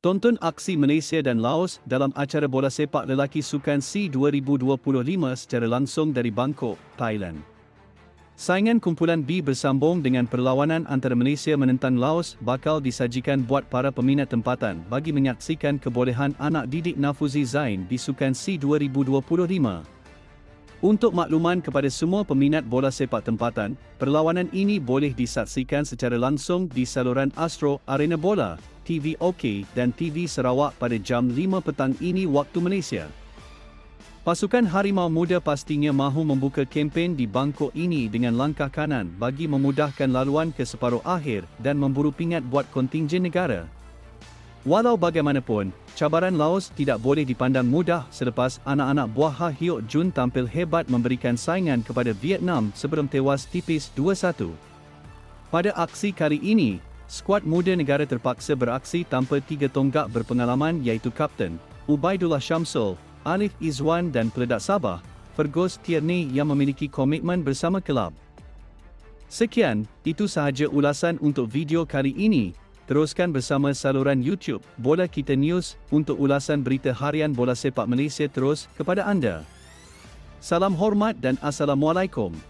Tonton aksi Malaysia dan Laos dalam acara bola sepak lelaki Sukan C 2025 secara langsung dari Bangkok, Thailand. Saingan kumpulan B bersambung dengan perlawanan antara Malaysia menentang Laos bakal disajikan buat para peminat tempatan bagi menyaksikan kebolehan anak didik Nafuzi Zain di Sukan C 2025. Untuk makluman kepada semua peminat bola sepak tempatan, perlawanan ini boleh disaksikan secara langsung di saluran Astro Arena Bola, TV OK dan TV Sarawak pada jam 5 petang ini waktu Malaysia. Pasukan Harimau Muda pastinya mahu membuka kempen di Bangkok ini dengan langkah kanan bagi memudahkan laluan ke separuh akhir dan memburu pingat buat kontingen negara. Walau bagaimanapun, cabaran Laos tidak boleh dipandang mudah selepas anak-anak buah Ha Hyok Jun tampil hebat memberikan saingan kepada Vietnam sebelum tewas tipis 2-1. Pada aksi kali ini, skuad muda negara terpaksa beraksi tanpa tiga tonggak berpengalaman iaitu Kapten Ubaidullah Shamsul, Alif Izwan dan peledak Sabah, Fergus Tierney yang memiliki komitmen bersama kelab. Sekian, itu sahaja ulasan untuk video kali ini. Teruskan bersama saluran YouTube Bola Kita News untuk ulasan berita harian bola sepak Malaysia terus kepada anda. Salam hormat dan Assalamualaikum.